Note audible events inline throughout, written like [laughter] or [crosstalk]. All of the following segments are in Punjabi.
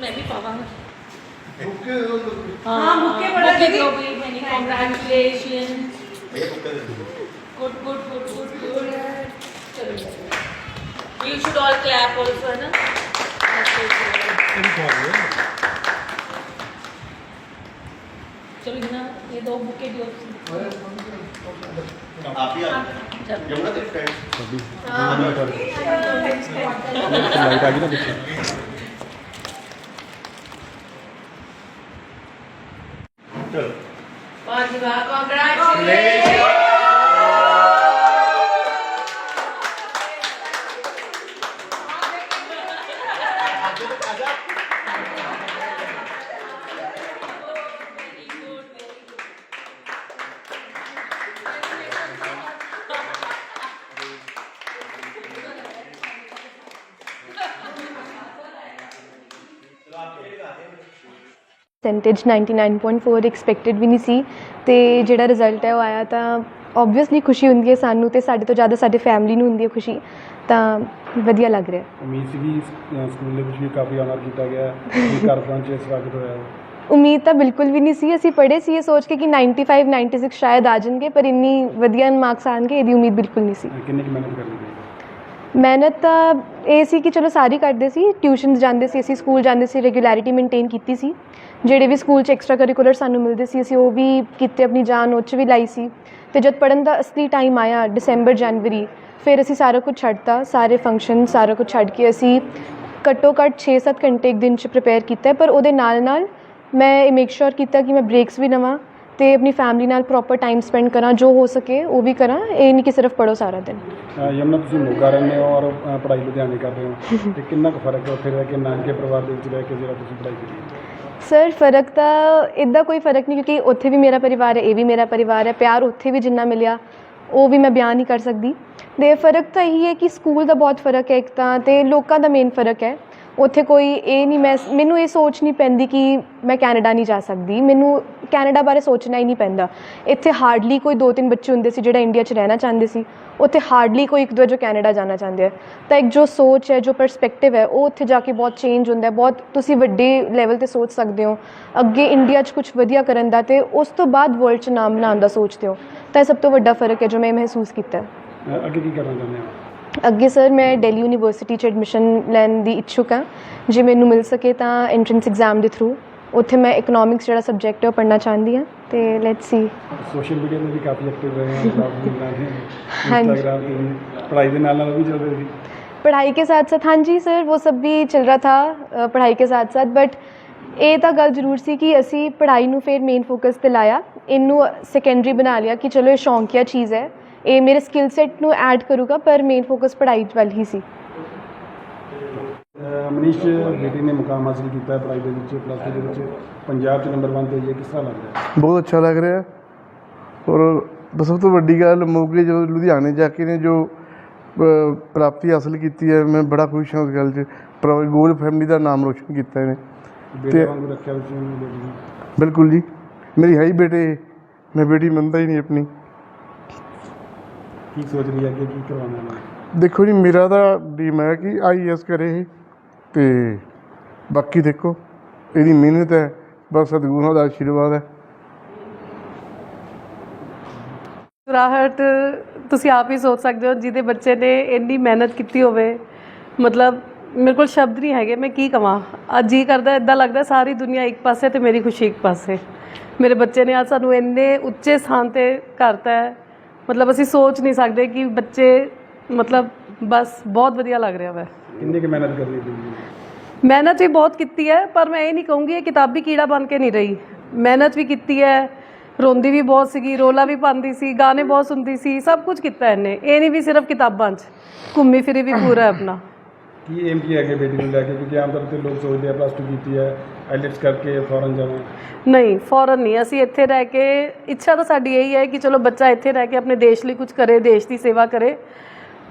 ਮੈਂ ਵੀ ਪਾਵਾਂਗਾ ਬੁੱਕੇ ਹਾਂ ਬੁੱਕੇ ਬੜਾ ਬੁੱਕੇ ਦੀਦੀ। ਦਿਓ ਬਈ ਮੈਨੀ ਕੰਗ੍ਰੈਚੁਲੇਸ਼ਨ ਇਹ ਬੁੱਕੇ ਦੇ good good good good good ਚਲੋ you should all clap also ਹੈ ਨਾ ਚਲੋ ਨਾ ਇਹ ਦੋ ਬੁੱਕੇ ਦਿਓ ਤੁਸੀਂ ਆਪ ਹੀ ਆ ਚਲੋ ਜਮਨਾ ਤੇ ਫਰੈਂਡ Amen. ਪਰਸੈਂਟੇਜ 99.4 ਐਕਸਪੈਕਟਡ ਵੀ ਨਹੀਂ ਸੀ ਤੇ ਜਿਹੜਾ ਰਿਜ਼ਲਟ ਹੈ ਉਹ ਆਇਆ ਤਾਂ ਆਬਵੀਅਸਲੀ ਖੁਸ਼ੀ ਹੁੰਦੀ ਹੈ ਸਾਨੂੰ ਤੇ ਸਾਡੇ ਤੋਂ ਜ਼ਿਆਦਾ ਸਾਡੇ ਫੈਮਿਲੀ ਨੂੰ ਹੁੰਦੀ ਹੈ ਖੁਸ਼ੀ ਤਾਂ ਵਧੀਆ ਲੱਗ ਰਿਹਾ। ਉਮੀਦ ਸੀਗੀ ਅਹ ਸਕੂਲ ਦੇ ਵਿੱਚ ਵੀ ਕਾਫੀ ਆਨਰ ਕੀਤਾ ਗਿਆ ਵੀ ਘਰ ਪਹੁੰਚੇ ਸਵਾਗਤ ਹੋਇਆ। ਉਮੀਦ ਤਾਂ ਬਿਲਕੁਲ ਵੀ ਨਹੀਂ ਸੀ ਅਸੀਂ ਪੜ੍ਹੇ ਸੀ ਇਹ ਸੋਚ ਕੇ ਕਿ 95 96 ਸ਼ਾਇਦ ਆ ਜਾਣਗੇ ਪਰ ਇੰਨੀ ਵਧੀਆ ਮਾਰਕਸ ਆਣਗੇ ਇਹਦੀ ਉਮੀਦ ਬਿਲਕੁਲ ਨਹੀਂ ਸੀ। ਕਿੰਨੀ ਕੁ ਮਿਹਨਤ ਕਰਨੀ ਪਈ? ਮਿਹਨਤ ਤਾਂ ਇਹ ਸੀ ਕਿ ਚਲੋ ਸਾਰੀ ਕਰਦੇ ਸੀ ਟਿਊਸ਼ਨਸ ਜਾਂਦੇ ਸੀ, ਅਸੀਂ ਸਕੂਲ ਜਾਂਦੇ ਸੀ ਰੈਗੂਲੈਰਿਟੀ ਮੇਨਟੇਨ ਕੀਤੀ ਸੀ। ਜਿਹੜੇ ਵੀ ਸਕੂਲ 'ਚ ਐਕਸਟਰਾ ਕਰਿਕੂਲਰ ਸਾਨੂੰ ਮਿਲਦੇ ਸੀ, ਅਸੀਂ ਉਹ ਵੀ ਕੀਤੇ, ਆਪਣੀ ਜਾਨ ਉਹ 'ਚ ਵੀ ਲਾਈ ਸੀ। ਤੇ ਜਦ ਪੜਨ ਦਾ ਅਸਲੀ ਟਾਈਮ ਆਇਆ ਦਸੰਬਰ ਜਨਵਰੀ ਫਿਰ ਅਸੀਂ ਸਾਰਾ ਕੁਝ ਛੱਡਤਾ, ਸਾਰੇ ਫੰਕਸ਼ਨ ਸਾਰਾ ਕੁਝ ਛੱਡ ਕੇ ਅਸੀਂ ਘੱਟੋ ਘੱਟ 6-7 ਘੰਟੇ ਇੱਕ ਦਿਨ 'ਚ ਪ੍ਰਿਪੇਅਰ ਕੀਤਾ, ਪਰ ਉਹਦੇ ਨਾਲ ਨਾਲ ਮੈਂ ਇਹ ਮੇਕ ਸ਼ੋਰ ਕੀਤਾ ਕਿ ਮੈਂ ਬ੍ਰੇਕਸ ਵੀ ਲਵਾਂ ਤੇ ਆਪਣੀ ਫੈਮਿਲੀ ਨਾਲ ਪ੍ਰੋਪਰ ਟਾਈਮ ਸਪੈਂਡ ਕਰਾਂ ਜੋ ਹੋ ਸਕੇ ਉਹ ਵੀ ਕਰਾਂ ਇਹ ਨਹੀਂ ਕਿ ਸਿਰਫ ਪੜੋ ਸਾਰਾ ਦਿਨ। ਅਹ ਯਮਨਾ ਤੁਸੀਂ ਮੋਗਾ ਰਹਿੰਦੇ ਹੋ ਔਰ ਅਹ ਪੜ੍ਹਾਈ ਲੁਧਿਆਣੇ ਕਰਦੇ ਹੋ। [laughs] ਤੇ ਕਿੰਨਾ ਕੁ ਫ਼ਰਕ ਹੈ ਉੱਥੇ ਰਹਿ ਕੇ ਨਾਨਕੇ ਪਰਿਵਾਰ ਦੇ ਵਿੱਚ ਰਹਿ ਕੇ ਜਿਹੜਾ ਤੁਸੀਂ ਪੜ੍ਹਾਈ ਕੀਤੀ? ਹੈ? ਸਰ ਫ਼ਰਕ ਤਾਂ ਇਦਾਂ ਕੋਈ ਫ਼ਰਕ ਨਹੀਂ ਕਿਉਂਕਿ ਉੱਥੇ ਵੀ ਮੇਰਾ ਪਰਿਵਾਰ ਹੈ ਇਹ ਵੀ ਮੇਰਾ ਪਰਿਵਾਰ ਹੈ ਪਿਆਰ ਉੱਥੇ ਵੀ ਜਿੰਨਾ ਮਿਲਿਆ ਉਹ ਵੀ ਮੈਂ ਬਿਆਨ ਨਹੀਂ ਕਰ ਸਕਦੀ। ਦੇ ਫ਼ਰਕ ਤਾਂ ਇਹੀ ਹੈ ਕਿ ਸਕੂਲ ਦਾ ਬਹੁਤ ਫ਼ਰਕ ਹੈ ਇੱਕ ਤਾਂ ਤੇ ਲੋਕਾਂ ਦਾ ਮੇਨ ਫ਼ਰਕ ਹੈ। ਉੱਥੇ ਕੋਈ ਇਹ ਨਹੀਂ, ਮੈਂ ਮੈਨੂੰ ਇਹ ਸੋਚ ਨਹੀਂ ਪੈਂਦੀ ਕਿ ਮੈਂ ਕੈਨੇਡਾ ਨਹੀਂ ਜਾ ਸਕਦੀ। ਮੈਨੂੰ ਕੈਨੇਡਾ ਬਾਰੇ ਸੋਚਣਾ ਹੀ ਨਹੀਂ ਪੈਂਦਾ। ਇੱਥੇ ਹਾਰਡਲੀ ਕੋਈ ਦੋ ਤਿੰਨ ਬੱਚੇ ਹੁੰਦੇ ਸੀ ਜਿਹੜਾ ਇੰਡੀਆ 'ਚ ਰਹਿਣਾ ਚਾਹੁੰਦੇ ਸੀ। ਉੱਥੇ ਹਾਰਡਲੀ ਕੋਈ ਇੱਕ ਦੋ ਜੋ ਕੈਨੇਡਾ ਜਾਣਾ ਚਾਹੁੰਦੇ ਆ। ਤਾਂ ਇੱਕ ਜੋ ਸੋਚ ਹੈ, ਜੋ ਪਰਸਪੈਕਟਿਵ ਹੈ, ਉਹ ਉੱਥੇ ਜਾ ਕੇ ਬਹੁਤ ਚੇਂਜ ਹੁੰਦਾ ਹੈ। ਬਹੁਤ ਤੁਸੀਂ ਵੱਡੇ ਲੈਵਲ ਤੇ ਸੋਚ ਸਕਦੇ ਹੋ। ਅੱਗੇ ਇੰਡੀਆ 'ਚ ਕੁਝ ਵਧੀਆ ਕਰਨ ਦਾ ਤੇ ਉਸ ਤੋਂ ਬਾਅਦ ਵਰਲਡ 'ਚ ਨਾਮ ਬਣਾਉਣ ਦਾ ਸੋਚਦੇ ਹੋ। ਤਾਂ ਇਹ ਸਭ ਤੋਂ ਵੱਡਾ ਫ਼ਰਕ ਹੈ ਜੋ ਮੈਂ ਮਹਿਸੂਸ ਕੀਤਾ। ਅੱਗੇ ਕੀ ਕਰਨਾ ਚਾਹੁੰਦੇ ਹੋ? ਅੱਗੇ ਸਰ ਮੈਂ ਦਿੱਲੀ ਯੂਨੀਵਰਸਿਟੀ 'ਚ ਐਡਮਿਸ਼ਨ ਲੈਣ ਦੀ ਇੱਛੁਕ ਹਾਂ। ਜੇ ਮੈਨੂੰ ਮਿਲ ਸਕੇ ਤਾਂ ਐਂਟਰੈਂਸ ਐਗਜ਼ਾਮ ਦੇ ਥਰੂ ਉੱਥੇ ਮੈਂ ਇਕਨੋਮਿਕਸ ਜਿਹੜਾ ਸਬਜੈਕਟ ਹੈ ਉਹ ਪੜ੍ਹਨਾ ਚਾਹੁੰਦੀ ਹਾਂ ਤੇ ਲੈਟਸ ਸੀ ਸੋਸ਼ਲ ਮੀਡੀਆ ਤੇ ਵੀ ਕਾਫੀ ਐਕਟਿਵ ਰਹੇ ਹਾਂ ਇੰਸਟਾਗ੍ਰam ਤੇ ਪੜ੍ਹਾਈ ਦੇ ਨਾਲ ਨਾਲ ਵੀ ਚੱਲ ਸੀ। ਪੜ੍ਹਾਈ ਕੇ ਸਾਥ ਸਾਥ ਹਾਂਜੀ ਸਰ ਉਹ ਸਭ ਵੀ ਚੱਲ ਰਿਹਾ ਥਾ ਪੜ੍ਹਾਈ ਕੇ ਸਾਥ ਸਾਥ। ਬਟ ਇਹ ਤਾਂ ਗੱਲ ਜ਼ਰੂਰ ਸੀ ਕਿ ਅਸੀਂ ਪੜ੍ਹਾਈ ਨੂੰ ਫੇਰ ਮੇਨ ਫੋਕਸ ਤੇ ਲਾਇਆ। ਇਹਨੂੰ ਸੈਕੰਡਰੀ ਬਣਾ ਲਿਆ ਕਿ ਚਲੋ ਇਹ ਸ਼ੌਂਕੀਆ ਚੀਜ਼ ਹੈ। ਇਹ ਮੇਰੇ ਸਕਿੱਲ ਸੈਟ ਨੂੰ ਐਡ ਕਰੂਗਾ ਪਰ ਮੇਨ ਫੋਕਸ ਪੜ੍ਹਾਈ ਵੱਲ ਹੀ ਸੀ। ਅਹ ਮਨੀਸ਼ ਬੇਟੀ ਨੇ ਮੁਕਾਮ ਹਾਸਲ ਕੀਤਾ ਹੈ ਪੜ੍ਹਾਈ ਦੇ ਵਿੱਚ ਪਲੱਸ ਦੇ ਵਿੱਚ। ਪੰਜਾਬ 'ਚ ਨੰਬਰ 1 ਤੇ ਹੋਈ ਹੈ ਕਿਸ ਤਰ੍ਹਾਂ ਲੱਗਦਾ ਹੈ? ਬਹੁਤ ਅੱਛਾ ਲੱਗ ਰਿਹਾ ਹੈ। ਔਰ ਬਸ ਸਭ ਤੋਂ ਵੱਡੀ ਗੱਲ ਮੋਗੇ ਜੋ ਲੁਧਿਆਣੇ ਜਾ ਕੇ ਨੇ ਜੋ ਪ੍ਰਾਪਤੀ ਹਾਸਲ ਕੀਤੀ ਹੈ ਮੈਂ ਬੜਾ ਖੁਸ਼ ਹਾਂ ਉਸ ਗੱਲ 'ਚ। ਪਰ ਗੋਲ ਫੈਮਿਲੀ ਦਾ ਨਾਮ ਰੋਸ਼ਨ ਕੀਤਾ ਇਹਨੇ। ਬੇਟੇ ਵਾਂਗੂ ਰੱਖਿਆ ਤੁਸੀਂ ਉਹਨੂੰ ਬੇਟੀ ਨੂੰ? ਬਿਲਕੁਲ ਜੀ। ਮੇਰੀ ਹੈ ਹੀ ਬੇਟੇ। ਮੈਂ ਬੇਟੀ ਮੰਨਦਾ ਹੀ ਨਹੀਂ ਆਪਣੀ। ਕੀ ਸੋਚਦੀ ਹੈ ਕਿ ਕੀ ਕਰਵਾਉਣਾ ਹੈ? ਦੇਖੋ ਜੀ ਮੇਰਾ ਤਾਂ ਡ੍ਰੀਮ ਹੈ ਕਿ ਆਈਐਸ ਕਰੇ ਇਹ ਤੇ ਬਾਕੀ ਦੇਖੋ ਇਹਦੀ ਮਿਹਨਤ ਹੈ ਬਸ ਸਤਿਗੁਰਾਂ ਦਾ ਆਸ਼ੀਰਵਾਦ ਹੈ। ਰਾਹਟ ਤੁਸੀਂ ਆਪ ਹੀ ਸੋਚ ਸਕਦੇ ਹੋ ਜਿਹਦੇ ਬੱਚੇ ਨੇ ਇੰਨੀ ਮਿਹਨਤ ਕੀਤੀ ਹੋਵੇ। ਮਤਲਬ ਮੇਰੇ ਕੋਲ ਸ਼ਬਦ ਨਹੀਂ ਹੈਗੇ ਮੈਂ ਕੀ ਕਵਾਂ? ਅੱਜ ਜੀ ਕਰਦਾ ਇਦਾਂ ਲੱਗਦਾ ਸਾਰੀ ਦੁਨੀਆ ਇੱਕ ਪਾਸੇ ਤੇ ਮੇਰੀ ਖੁਸ਼ੀ ਇੱਕ ਪਾਸੇ। ਮੇਰੇ ਬੱਚੇ ਨੇ ਅੱਜ ਸਾਨੂੰ ਇੰਨੇ ਉੱਚੇ ਸਥਾਨ ਤੇ ਕਰਤਾ ਹੈ। ਮਤਲਬ ਅਸੀਂ ਸੋਚ ਨਹੀਂ ਸਕਦੇ ਕਿ ਬੱਚੇ ਮਤਲਬ ਬਸ ਬਹੁਤ ਵਧੀਆ ਲੱਗ ਰਿਹਾ ਵਾ। ਕਿੰਨੀ ਕੁ ਮਿਹਨਤ ਕਰਨੀ ਪਈ? ਮਿਹਨਤ ਵੀ ਬਹੁਤ ਕੀਤੀ ਹੈ ਪਰ ਮੈਂ ਇਹ ਨਹੀਂ ਕਹੂੰਗੀ ਇਹ ਕਿਤਾਬੀ ਕੀੜਾ ਬਣ ਕੇ ਨਹੀਂ ਰਹੀ। ਮਿਹਨਤ ਵੀ ਕੀਤੀ ਹੈ ਰੋਂਦੀ ਵੀ ਬਹੁਤ ਸੀਗੀ ਰੋਲਾ ਵੀ ਪਾਉਂਦੀ ਸੀ ਗਾਣੇ ਬਹੁਤ ਸੁਣਦੀ ਸੀ ਸਭ ਕੁਝ ਕੀਤਾ ਇਹਨੇ। ਇਹ ਨਹੀਂ ਵੀ ਸਿਰਫ ਕਿਤਾਬਾਂ 'ਚ। ਘੁੰਮੀ ਫਿਰੀ ਵੀ ਪੂਰਾ ਆਪਣਾ। ਕੀ ਏਮ ਕੀ ਹੈ ਬੇਟੀ ਨੂੰ ਲੈ ਕੇ? ਕਿਉਂਕਿ ਆਮ ਤੌਰ ਤੇ ਲੋਕ ਸੋਚਦੇ ਆ ਪਲੱਸ ਟੂ ਕੀਤੀ ਹੈ ਆਈਲੈਟਸ ਕਰਕੇ ਫੋਰਨ ਜਾਵਾਂ ਨਹੀਂ ਫੌਰਨ ਨਹੀਂ। ਅਸੀਂ ਇੱਥੇ ਰਹਿ ਕੇ, ਇੱਛਾ ਤਾਂ ਸਾਡੀ ਇਹੀ ਹੈ ਕਿ ਚਲੋ ਬੱਚਾ ਇੱਥੇ ਰਹਿ ਕੇ ਆਪਣੇ ਦੇਸ਼ ਲਈ ਕੁਝ ਕਰੇ, ਦੇਸ਼ ਦੀ ਸੇਵਾ ਕਰੇ।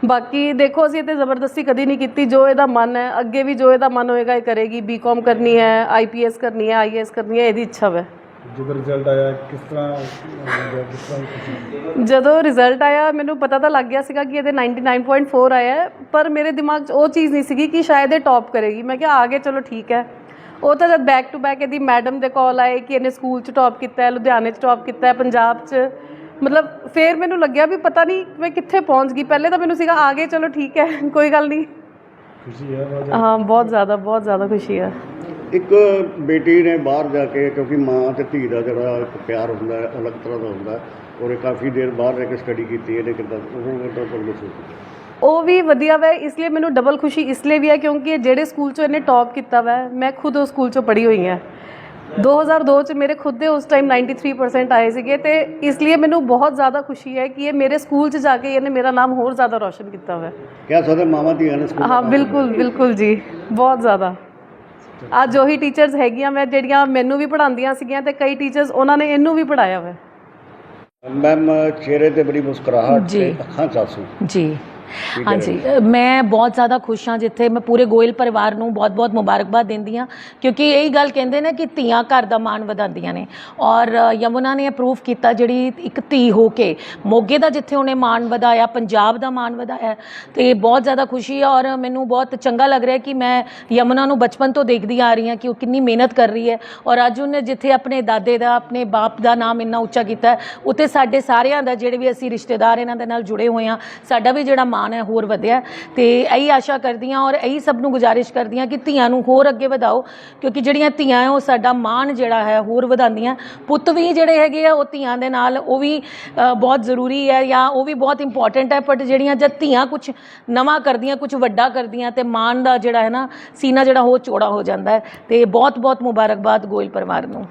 ਬਾਕੀ ਦੇਖੋ, ਅਸੀਂ ਇੱਥੇ ਜ਼ਬਰਦਸਤੀ ਕਦੀ ਨਹੀਂ ਕੀਤੀ। ਜੋ ਇਹਦਾ ਮਨ ਹੈ, ਅੱਗੇ ਵੀ ਜੋ ਇਹਦਾ ਮਨ ਹੋਏਗਾ, ਇਹ ਕਰੇਗੀ। ਬੀਕਾਮ ਕਰਨੀ ਹੈ ਆਈਪੀਐਸ ਕਰਨੀ ਹੈ ਆਈਏਐਸ ਕਰਨੀ ਹੈ, ਇਹਦੀ ਇੱਛਾ ਹੈ। ਜਦੋਂ ਰਿਜ਼ਲਟ ਆਇਆ ਕਿਸ ਤਰ੍ਹਾਂ ਲੱਗਿਆ, ਕਿਸ ਤਰ੍ਹਾਂ ਖੁਸ਼ੀ ਹੋਈ? ਜਦੋਂ ਰਿਜ਼ਲਟ ਆਇਆ ਮੈਨੂੰ ਪਤਾ ਤਾਂ ਲੱਗ ਗਿਆ ਸੀਗਾ ਕਿ ਇਹਦੇ 99.4 ਆਇਆ ਹੈ, ਪਰ ਮੇਰੇ ਦਿਮਾਗ 'ਚ ਉਹ ਚੀਜ਼ ਨਹੀਂ ਸੀਗੀ ਕਿ ਸ਼ਾਇਦ ਇਹ ਟੌਪ ਕਰੇਗੀ। ਮੈਂ ਕਿਹਾ ਆ ਗਏ ਚਲੋ ਠੀਕ ਹੈ। ਉਹ ਤਾਂ ਜਦ ਬੈਕ ਟੂ ਬੈਕ ਇਹਦੀ ਮੈਡਮ ਦੇ ਕਾਲ ਆਏ ਕਿ ਇਹਨੇ ਸਕੂਲ 'ਚ ਟੌਪ ਕੀਤਾ ਹੈ ਲੁਧਿਆਣੇ 'ਚ ਟੌਪ ਕੀਤਾ ਹੈ ਪੰਜਾਬ 'ਚ। ਮਤਲਬ ਫੇਰ ਮੈਨੂੰ ਲੱਗਿਆ ਵੀ ਪਤਾ ਨਹੀਂ ਮੈਂ ਕਿੱਥੇ ਪਹੁੰਚ ਗਈ। ਪਹਿਲੇ ਤਾਂ ਮੈਨੂੰ ਸੀਗਾ ਆ ਗਏ ਚਲੋ ਠੀਕ ਹੈ ਕੋਈ ਗੱਲ ਨਹੀਂ। ਖੁਸ਼ੀ ਹੈ ਬਹੁਤ ਹਾਂ ਬਹੁਤ ਜ਼ਿਆਦਾ ਬਹੁਤ ਜ਼ਿਆਦਾ ਖੁਸ਼ੀ ਹੈ। ਇੱਕ ਬੇਟੀ ਨੇ ਬਾਹਰ ਜਾ ਕੇ ਕਿਉਂਕਿ ਮਾਂ ਤੇ ਧੀ ਦਾ ਜਿਹੜਾ ਇੱਕ ਪਿਆਰ ਹੁੰਦਾ ਹੈ ਅਲੱਗ ਤਰ੍ਹਾਂ ਦਾ ਹੁੰਦਾ ਹੈ ਔਰ ਇਹ ਕਾਫੀ ਦੇਰ ਬਾਹਰ ਰਹਿ ਕੇ ਸਟੱਡੀ ਕੀਤੀ ਇਹਨੇ ਕਿੱਦਾਂ ਉਹ ਕਿੱਦਾਂ ਤੁਹਾਨੂੰ ਮਹਿਸੂਸ ਕੀਤਾ? ਉਹ ਵੀ ਵਧੀਆ ਵੈ ਇਸ ਲਈ ਮੈਨੂੰ ਡਬਲ ਖੁਸ਼ੀ ਇਸ ਲਈ ਵੀ ਹੈ ਕਿਉਂਕਿ ਇਹ ਜਿਹੜੇ ਸਕੂਲ 'ਚੋਂ ਇਹਨੇ ਟੌਪ ਕੀਤਾ ਵੈ ਮੈਂ ਖੁਦ ਉਸ ਸਕੂਲ 'ਚੋਂ ਪੜ੍ਹੀ ਹੋਈ ਹਾਂ। 2002 ਚ ਮੇਰੇ ਖੁਦ ਦੇ ਉਸ ਟਾਈਮ 93% ਆਏ ਸੀਗੇ ਤੇ ਇਸ ਲਈ ਮੈਨੂੰ ਬਹੁਤ ਜ਼ਿਆਦਾ ਖੁਸ਼ੀ ਹੈ ਕਿ ਇਹ ਮੇਰੇ ਸਕੂਲ 'ਚ ਜਾ ਕੇ ਇਹਨੇ ਮੇਰਾ ਨਾਮ ਹੋਰ ਜ਼ਿਆਦਾ ਰੌਸ਼ਨ ਕੀਤਾ ਹੋਇਆ ਕਹਿ ਸਕਦੇ ਮਾਵਾਂ ਧੀਆਂ ਨੇ ਸਕੂਲ ਹਾਂ ਬਿਲਕੁਲ ਬਿਲਕੁਲ ਜੀ ਬਹੁਤ ਜ਼ਿਆਦਾ। ਅੱਜ ਉਹੀ ਟੀਚਰਸ ਹੈਗੀਆਂ ਮੈਂ ਜਿਹੜੀਆਂ ਮੈਨੂੰ ਵੀ ਪੜ੍ਹਾਉਂਦੀਆਂ ਸੀਗੀਆਂ ਤੇ ਕਈ ਟੀਚਰਸ ਉਹਨਾਂ ਨੇ ਇਹਨੂੰ ਵੀ ਪੜ੍ਹਾਇਆ ਹੋਇਆ ਮੈਮ ਚਿਹਰੇ ਤੇ ਬੜੀ ਮੁਸਕਰਾਹਟ। ਤੇ ਅੱਖਾਂ 'ਚ ਆਂਸੂ ਜੀ। ਹਾਂਜੀ ਮੈਂ ਬਹੁਤ ਜ਼ਿਆਦਾ ਖੁਸ਼ ਹਾਂ ਜਿੱਥੇ ਮੈਂ ਪੂਰੇ ਗੋਇਲ ਪਰਿਵਾਰ ਨੂੰ ਬਹੁਤ-ਬਹੁਤ ਮੁਬਾਰਕਬਾਦ ਦਿੰਦੀ ਹਾਂ ਕਿਉਂਕਿ ਇਹੀ ਗੱਲ ਕਹਿੰਦੇ ਨੇ ਕਿ ਧੀਆਂ ਘਰ ਦਾ ਮਾਣ ਵਧਾਉਂਦੀਆਂ ਨੇ। ਔਰ ਯਮੁਨਾ ਨੇ ਅਪਰੂਵ ਕੀਤਾ ਜਿਹੜੀ ਇੱਕ ਧੀ ਹੋ ਕੇ ਮੋਗੇ ਦਾ ਜਿੱਥੇ ਉਹਨੇ ਮਾਣ ਵਧਾਇਆ ਪੰਜਾਬ ਦਾ ਮਾਣ ਵਧਾਇਆ ਤੇ ਬਹੁਤ ਜ਼ਿਆਦਾ ਖੁਸ਼ੀ ਹੈ ਔਰ ਮੈਨੂੰ ਬਹੁਤ ਚੰਗਾ ਲੱਗ ਰਿਹਾ ਕਿ ਮੈਂ ਯਮੁਨਾ ਨੂੰ ਬਚਪਨ ਤੋਂ ਦੇਖਦੀ ਆ ਰਹੀ ਹਾਂ ਕਿ ਉਹ ਕਿੰਨੀ ਮਿਹਨਤ ਕਰ ਰਹੀ ਹੈ। ਔਰ ਅੱਜ ਉਹਨੇ ਜਿੱਥੇ ਆਪਣੇ ਦਾਦੇ ਦਾ ਆਪਣੇ ਬਾਪ ਦਾ ਨਾਮ ਇੰਨਾ ਉੱਚਾ ਕੀਤਾ ਉੱਥੇ ਸਾਡੇ ਸਾਰਿਆਂ ਦਾ ਜਿਹੜੇ ਵੀ ਅਸੀਂ ਰਿਸ਼ਤੇਦਾਰ ਇਹਨਾਂ ਦੇ ਨਾਲ ਜੁੜੇ ਹੋਏ ਹਾਂ ਸਾਡਾ ਵੀ ਜਿਹੜਾ ਮਾਣ ਹੈ, ਹੋਰ ਵਧਿਆ ਤੇ ਇਹੀ ਆਸ਼ਾ ਕਰਦੀ ਹਾਂ ਔਰ ਇਹੀ ਸਭ ਨੂੰ ਗੁਜ਼ਾਰਿਸ਼ ਕਰਦੀ ਹਾਂ ਕਿ ਧੀਆਂ ਨੂੰ ਹੋਰ ਅੱਗੇ ਵਧਾਓ, ਕਿਉਂਕਿ ਜਿਹੜੀਆਂ ਧੀਆਂ ਹੈ, ਉਹ ਸਾਡਾ ਮਾਣ ਜਿਹੜਾ ਹੈ, ਹੋਰ ਵਧਾਉਂਦੀਆਂ। ਪੁੱਤ ਵੀ ਜਿਹੜੇ ਹੈਗੇ ਆ, ਉਹ ਧੀਆਂ ਦੇ ਨਾਲ, ਉਹ ਵੀ ਬਹੁਤ ਜ਼ਰੂਰੀ ਹੈ ਜਾਂ ਉਹ ਵੀ ਬਹੁਤ ਇੰਪੋਰਟੈਂਟ ਹੈ ਬਟ ਜਿਹੜੀਆਂ ਜਦ ਧੀਆਂ ਕੁਝ ਨਵਾਂ ਕਰਦੀਆਂ ਕੁਝ ਵੱਡਾ ਕਰਦੀਆਂ ਤੇ ਮਾਣ ਦਾ ਜਿਹੜਾ ਹੈ ਨਾ, ਸੀਨਾ ਜਿਹੜਾ ਉਹ ਚੌੜਾ ਹੋ ਜਾਂਦਾ ਹੈ। ਤੇ ਬਹੁਤ ਬਹੁਤ ਮੁਬਾਰਕਬਾਦ ਗੋਇਲ ਪਰਿਵਾਰ ਨੂੰ।